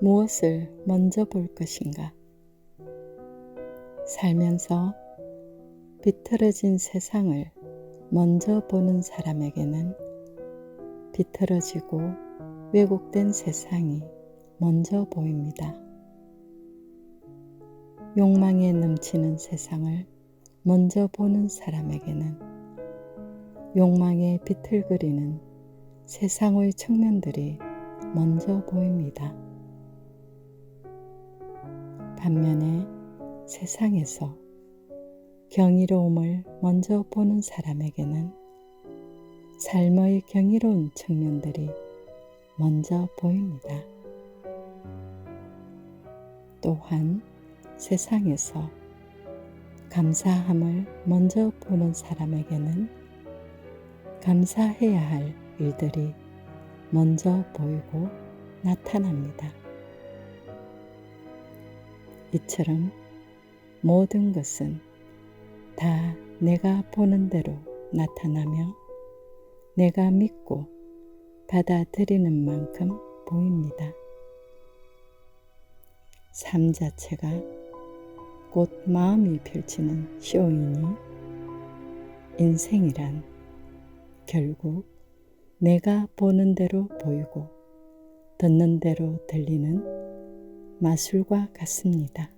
무엇을 먼저 볼 것인가? 살면서 비틀어진 세상을 먼저 보는 사람에게는 비틀어지고 왜곡된 세상이 먼저 보입니다. 욕망에 넘치는 세상을 먼저 보는 사람에게는 욕망에 비틀거리는 세상의 측면들이 먼저 보입니다. 반면에 세상에서 경이로움을 먼저 보는 사람에게는 삶의 경이로운 측면들이 먼저 보입니다. 또한 세상에서 감사함을 먼저 보는 사람에게는 감사해야 할 일들이 먼저 보이고 나타납니다. 이처럼 모든 것은 다 내가 보는 대로 나타나며 내가 믿고 받아들이는 만큼 보입니다. 삶 자체가 곧 마음이 펼치는 쇼이니 인생이란 결국 내가 보는 대로 보이고 듣는 대로 들리는 마술과 같습니다.